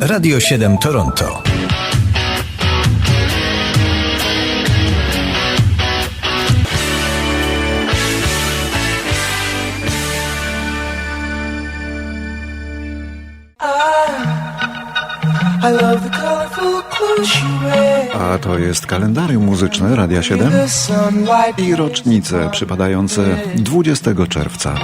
Radio 7 Toronto. Wear. A to jest kalendarium muzyczne Radia 7 The sunlight. i rocznice przypadające 20 czerwca.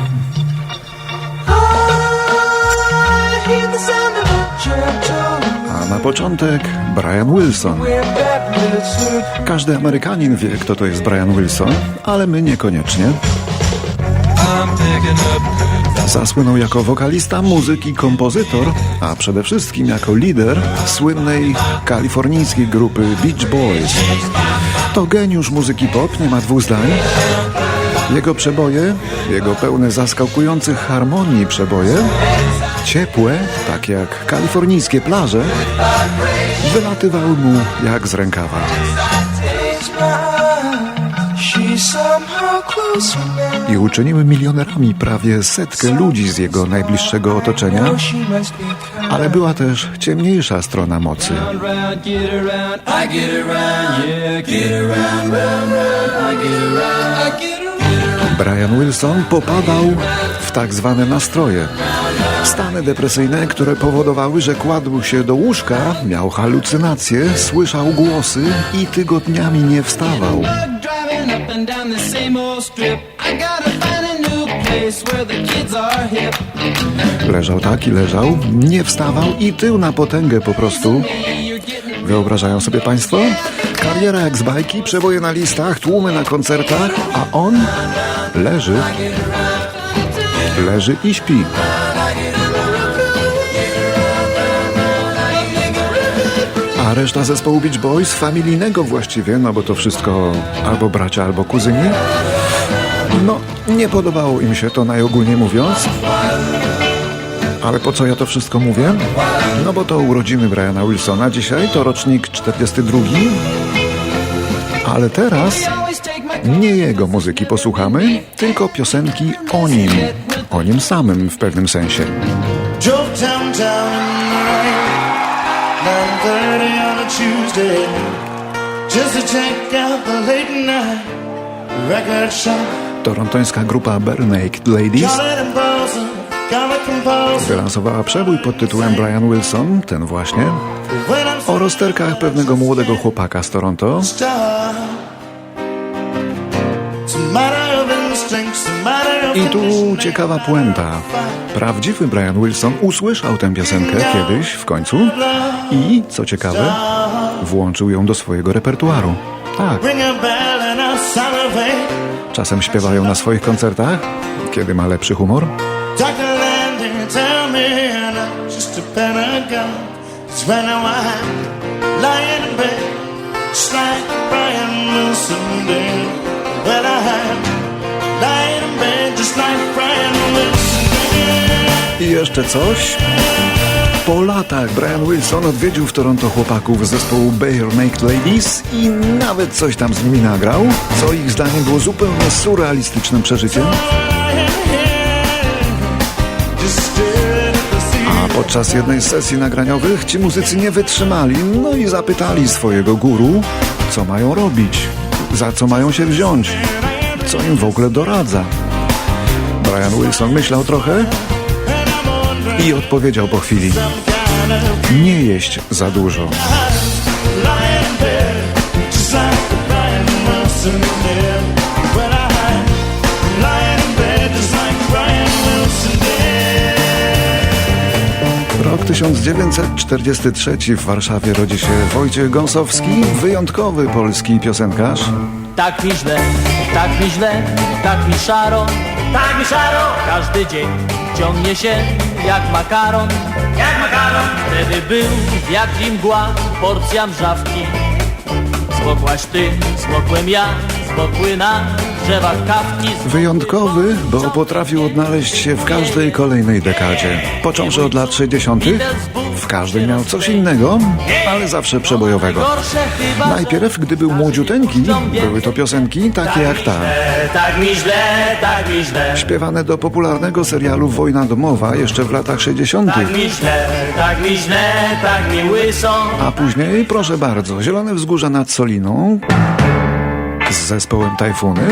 A na początek Brian Wilson. Każdy Amerykanin wie, kto to jest Brian Wilson, ale my niekoniecznie. Zasłynął jako wokalista, muzyk i kompozytor, a przede wszystkim jako lider słynnej kalifornijskiej grupy Beach Boys. To geniusz muzyki pop, nie ma dwóch zdań. Jego przeboje, jego pełne zaskakujących harmonii przeboje, ciepłe, tak jak kalifornijskie plaże, wylatywały mu jak z rękawa. I uczyniły milionerami prawie setkę ludzi z jego najbliższego otoczenia, ale była też ciemniejsza strona mocy. get Brian Wilson popadał w tak zwane nastroje. Stany depresyjne, które powodowały, że kładł się do łóżka, miał halucynacje, słyszał głosy i tygodniami nie wstawał. Leżał tak i leżał, nie wstawał i tył na potęgę po prostu. Wyobrażają sobie Państwo? Kariera jak z bajki, przeboje na listach, tłumy na koncertach, a on leży. Leży i śpi. A reszta zespołu Beach Boys, familijnego właściwie, no bo to wszystko albo bracia, albo kuzyni, no nie podobało im się to najogólniej mówiąc. Ale po co ja to wszystko mówię? No bo to urodziny Briana Wilsona dzisiaj, to rocznik 42. Ale teraz nie jego muzyki posłuchamy, tylko piosenki o nim. O nim samym w pewnym sensie. Drove downtown in the rain, 9:30 on a Tuesday, just to check out the late night record shop. Torontońska grupa Bare Naked Ladies Wylansowała przebój pod tytułem Brian Wilson, ten właśnie, o rozterkach pewnego młodego chłopaka z Toronto, I tu ciekawa puenta. Prawdziwy Brian Wilson usłyszał tę piosenkę kiedyś w końcu i, co ciekawe, włączył ją do swojego repertuaru. Tak, czasem śpiewają na swoich koncertach, kiedy ma lepszy humor. Just a pentagon. When I'm lying in bed, like Brian Wilson did. Lying in bed, just like Brian Wilson did. I jeszcze coś. Po latach Brian Wilson odwiedził w Toronto chłopaków zespołu Bare Naked Ladies i nawet coś tam z nimi nagrał, co ich zdaniem było zupełnie surrealistycznym przeżyciem. Podczas jednej z sesji nagraniowych ci muzycy nie wytrzymali, no i zapytali swojego guru, co mają robić, za co mają się wziąć, co im w ogóle doradza. Brian Wilson myślał trochę i odpowiedział po chwili: Nie jeść za dużo. Rok 1943 w Warszawie rodzi się Wojciech Gąsowski, wyjątkowy polski piosenkarz. Tak mi źle, tak mi źle, tak mi szaro, tak mi szaro. Każdy dzień ciągnie się jak makaron, jak makaron. Wtedy był jak i mgła, porcja mrzawki. Zmokłaś ty, zmokłem ja, zmokły na drzewach kawki. Wyjątkowy, bo potrafił odnaleźć się w każdej kolejnej dekadzie. Począwszy od lat 60., Widelec był W każdym miał coś innego, ale zawsze przebojowego. Najpierw, gdy był młodziuteńki, były to piosenki takie jak ta. Śpiewane do popularnego serialu Wojna domowa jeszcze w latach 60. Tak mi źle, tak mi źle, tak mi łyso. A później, proszę bardzo, Zielone Wzgórza nad Soliną z zespołem Tajfuny,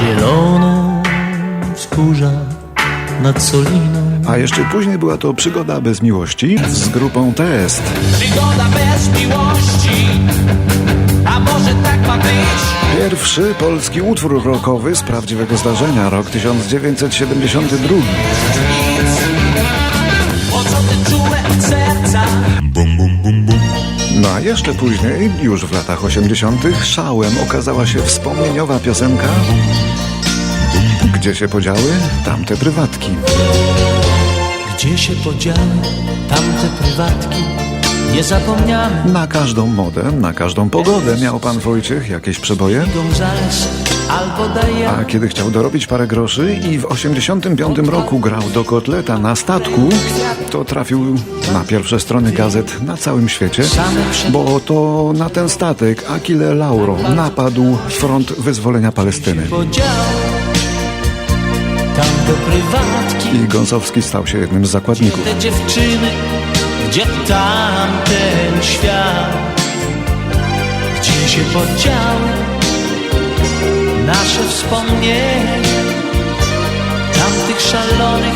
Zielono wzgórza nad Soliną. a jeszcze później była to Przygoda bez miłości z grupą Test. Przygoda bez miłości, a może tak ma być? Pierwszy polski utwór rockowy z prawdziwego zdarzenia, rok 1972. Po co te czułe od serca? No a jeszcze później, już w latach 80., szałem okazała się wspomnieniowa piosenka Gdzie się podziały tamte prywatki? Gdzie się podziały tamte prywatki? Nie zapomniane. Na każdą modę, na każdą pogodę miał pan Wojciech jakieś przeboje? A kiedy chciał dorobić parę groszy i w 85 roku grał do kotleta na statku, to trafił na pierwsze strony gazet na całym świecie, bo to na ten statek Achille Lauro napadł front wyzwolenia Palestyny. Tamte prywatki. I Gąsowski stał się jednym z zakładników. Te dziewczyny, gdzie tamten świat? Gdzie się podziały nasze wspomnienia tamtych szalonych,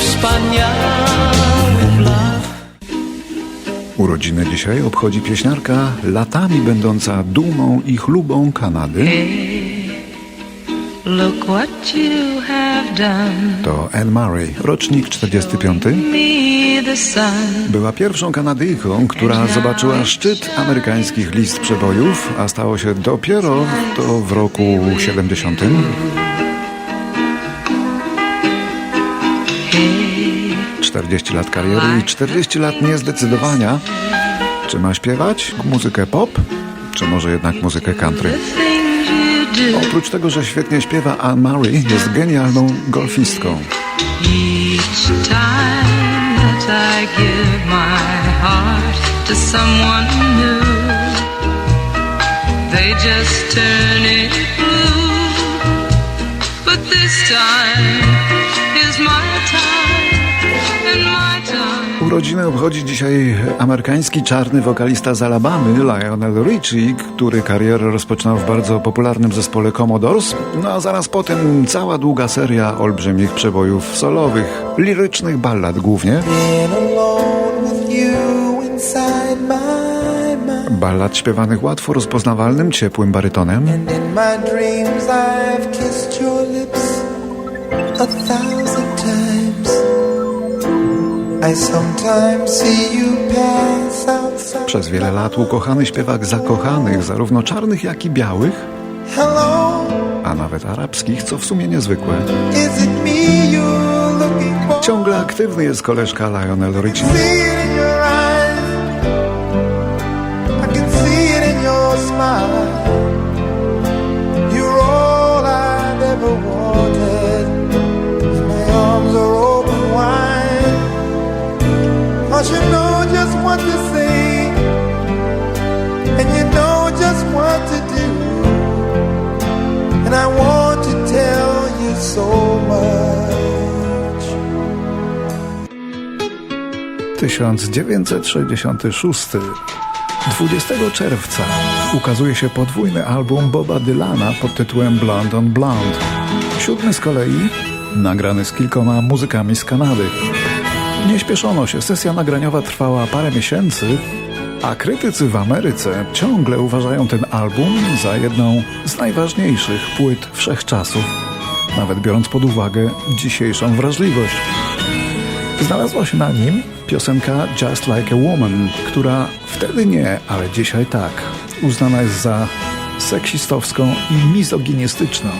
wspaniałych lat? Urodziny dzisiaj obchodzi pieśniarka latami będąca dumą i chlubą Kanady. Look what you have done. To Anne Murray, rocznik 45. Me the sun. Była pierwszą Kanadyjką, która zobaczyła szczyt amerykańskich list przebojów, a stało się dopiero to w roku 70. 40 lat kariery i 40 lat niezdecydowania. Czy ma śpiewać muzykę pop, czy może jednak muzykę country? Oprócz tego, że świetnie śpiewa, Anne Murray jest genialną golfistką. This time is my time and my time. Urodziny obchodzi dzisiaj amerykański czarny wokalista z Alabamy, Lionel Richie, który karierę rozpoczynał w bardzo popularnym zespole Commodores, no a zaraz potem cała długa seria olbrzymich przebojów solowych, lirycznych ballad głównie, ballad śpiewanych łatwo rozpoznawalnym, ciepłym barytonem, przez wiele lat ukochany śpiewak zakochanych, zarówno czarnych, jak i białych, a nawet arabskich, co w sumie niezwykłe. Ciągle aktywny jest koleżka Lionel Richie. You're all I've ever wanted. My arms are open. Cause you know just what to say. And you know just what to do. And I want to tell you so much. 1966. 20 czerwca ukazuje się podwójny album Boba Dylana pod tytułem Blonde on Blonde. Siódmy z kolei nagrany z kilkoma muzykami z Kanady. Nie śpieszono się, sesja nagraniowa trwała parę miesięcy, a krytycy w Ameryce ciągle uważają ten album za jedną z najważniejszych płyt wszechczasów, nawet biorąc pod uwagę dzisiejszą wrażliwość. Znalazła się na nim piosenka Just Like a Woman, która wtedy nie, ale dzisiaj tak, uznana jest za seksistowską i mizoginistyczną.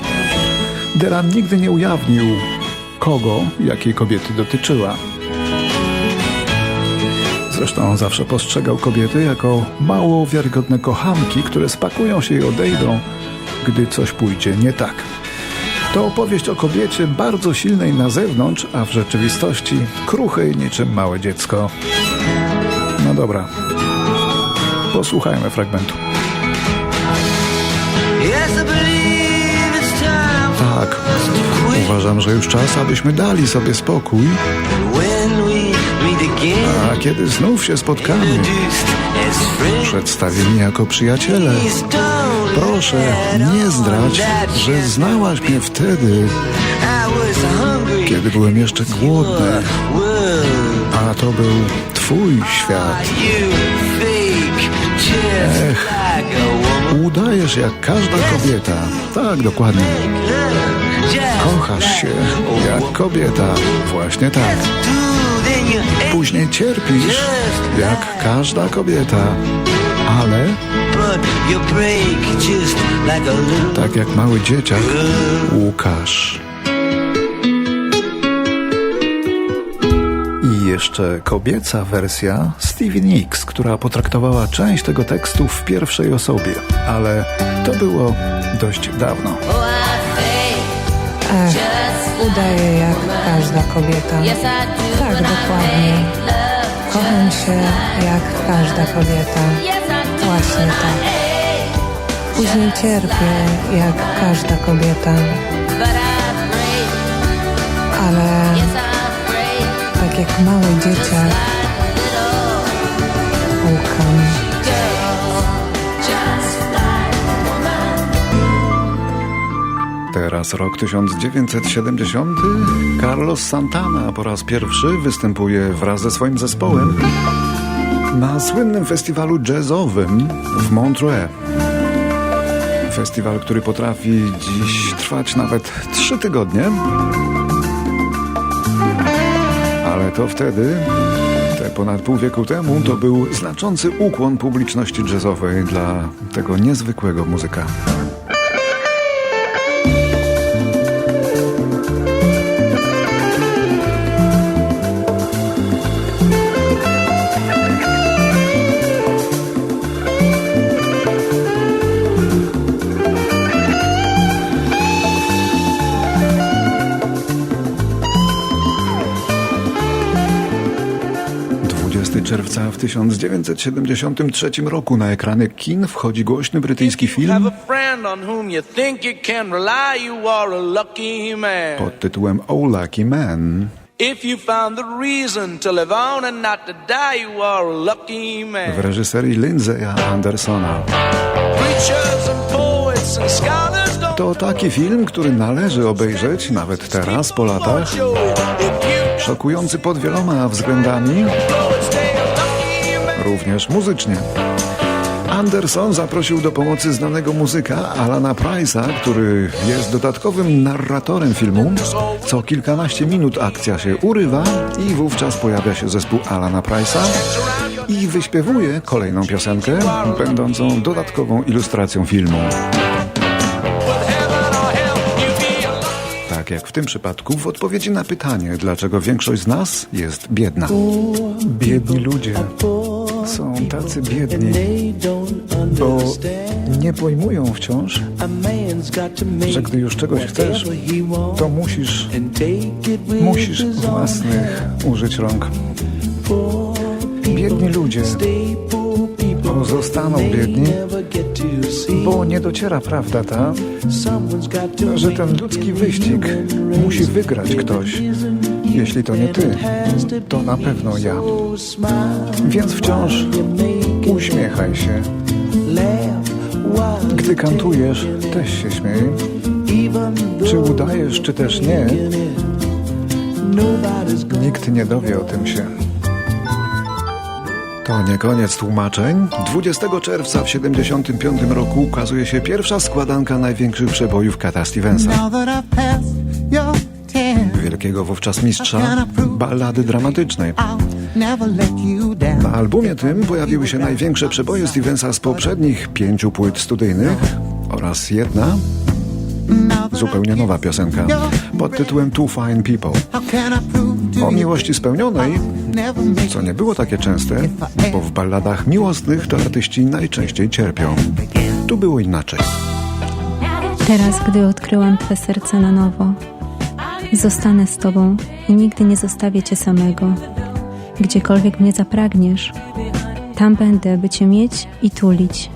Dylan nigdy nie ujawnił, kogo, jakiej kobiety dotyczyła. Zresztą zawsze postrzegał kobiety jako mało wiarygodne kochanki, które spakują się i odejdą, gdy coś pójdzie nie tak. To opowieść o kobiecie bardzo silnej na zewnątrz, a w rzeczywistości kruchej niczym małe dziecko. No dobra. Posłuchajmy fragmentu. Tak, uważam, że już czas, abyśmy dali sobie spokój, a kiedy znów się spotkamy, friends. przedstawieni jako przyjaciele, proszę nie zdradź, że znałaś mnie wtedy, kiedy byłem jeszcze głodny, a to był twój świat. Ech. Udajesz jak każda kobieta. Tak, dokładnie. Kochasz się jak kobieta. Właśnie tak. Później cierpisz jak każda kobieta. Ale but you break just like a little tak jak mały dzieciak, Łukasz. I jeszcze kobieca wersja Stevie Nicks, która potraktowała część tego tekstu w pierwszej osobie, ale to było dość dawno. Ech, udaje jak każda kobieta. Tak, dokładnie. Kocham się jak każda kobieta. Właśnie tak. Później cierpię jak każda kobieta. Ale tak jak mały dzieciak łukam. Teraz rok 1970. Carlos Santana po raz pierwszy występuje wraz ze swoim zespołem na słynnym festiwalu jazzowym w Montreux. Festiwal, który potrafi dziś trwać nawet trzy tygodnie. Ale to wtedy, te ponad pół wieku temu, to był znaczący ukłon publiczności jazzowej dla tego niezwykłego muzyka. Czerwca w 1973 roku na ekrany kin wchodzi głośny brytyjski film pod tytułem Oh Lucky Man. W reżyserii Lindsaya Andersona. To taki film, który należy obejrzeć nawet teraz, po latach. Szokujący pod wieloma względami, również muzycznie. Anderson zaprosił do pomocy znanego muzyka Alana Price'a, który jest dodatkowym narratorem filmu. Co kilkanaście minut akcja się urywa i wówczas pojawia się zespół Alana Price'a i wyśpiewuje kolejną piosenkę, będącą dodatkową ilustracją filmu. Tak jak w tym przypadku, w odpowiedzi na pytanie, dlaczego większość z nas jest biedna. Biedni ludzie są tacy biedni, bo nie pojmują wciąż, że gdy już czegoś chcesz, to musisz, musisz własnych użyć rąk. Biedni ludzie zostaną biedni, bo nie dociera prawda ta, że ten ludzki wyścig musi wygrać ktoś. Jeśli to nie ty, to na pewno ja. Więc wciąż uśmiechaj się. Gdy kantujesz, też się śmiej. Czy udajesz, czy też nie, nikt nie dowie o tym się. To nie koniec tłumaczeń. 20 czerwca w 75 roku ukazuje się pierwsza składanka największych przebojów Kata Stevensa. Wówczas mistrza ballady dramatycznej. Na albumie tym pojawiły się największe przeboje Stevensa z poprzednich pięciu płyt studyjnych oraz jedna zupełnie nowa piosenka pod tytułem Two Fine People. O miłości spełnionej, co nie było takie częste, bo w balladach miłosnych to artyści najczęściej cierpią. Tu było inaczej. Teraz, gdy odkryłam Twe serce na nowo, zostanę z Tobą i nigdy nie zostawię Cię samego. Gdziekolwiek mnie zapragniesz, tam będę, by Cię mieć i tulić.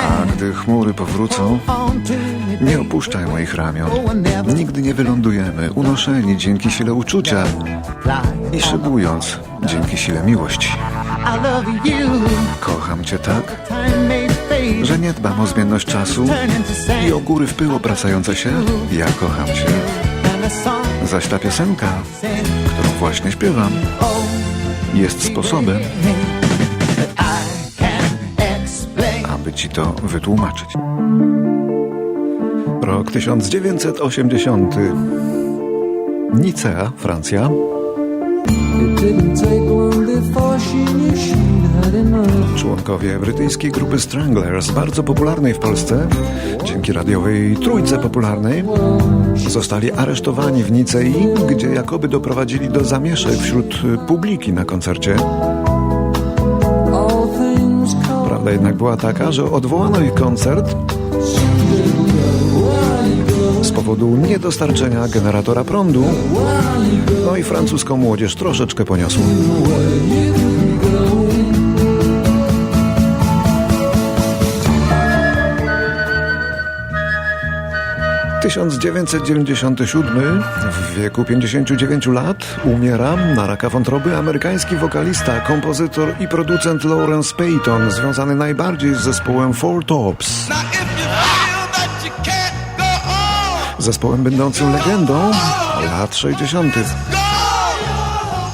A gdy chmury powrócą, nie opuszczaj moich ramion. Nigdy nie wylądujemy, unoszeni dzięki sile uczucia i szybując dzięki sile miłości. Kocham cię tak, że nie dbam o zmienność czasu i o góry w pył obracające się. Ja kocham cię. Zaś ta piosenka, którą właśnie śpiewam, jest sposobem, aby ci to wytłumaczyć. Rok 1980. Nicea, Francja. Członkowie brytyjskiej grupy Stranglers, bardzo popularnej w Polsce, dzięki radiowej trójce popularnej, zostali aresztowani w Nicei, gdzie jakoby doprowadzili do zamieszek wśród publiki na koncercie. Prawda jednak była taka, że odwołano ich koncert z powodu niedostarczenia generatora prądu. No i francuską młodzież troszeczkę poniosło. ...1997, w wieku 59 lat, umiera na raka wątroby amerykański wokalista, kompozytor i producent Lawrence Payton, związany najbardziej z zespołem Four Tops. Zespołem będącym legendą lat 60. go!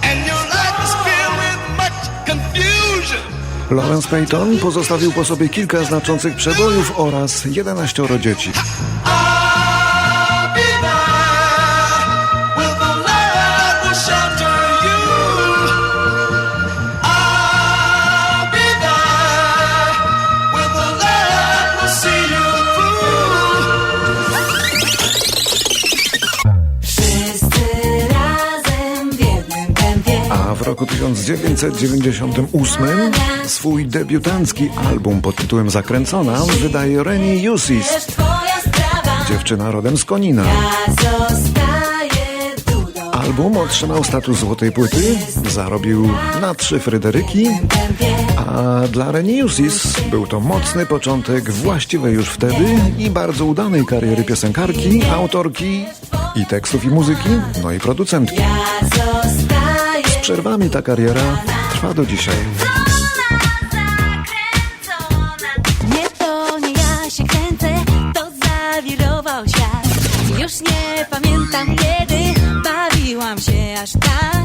And your life is filled with much confusion. Lawrence Payton pozostawił po sobie kilka znaczących przebojów oraz 11 dzieci. 1998 swój debiutancki album pod tytułem Zakręcona wydaje Reni Jusis, dziewczyna rodem z Konina. Album otrzymał status złotej płyty, zarobił na trzy Fryderyki, a dla Reni Jusis był to mocny początek właściwej już wtedy i bardzo udanej kariery piosenkarki, autorki i tekstów i muzyki, no i producentki. Przerwami ta kariera trwa do dzisiaj. Nie to nie ja się kręcę, to zawirował świat. Już nie pamiętam kiedy bawiłam się aż tak.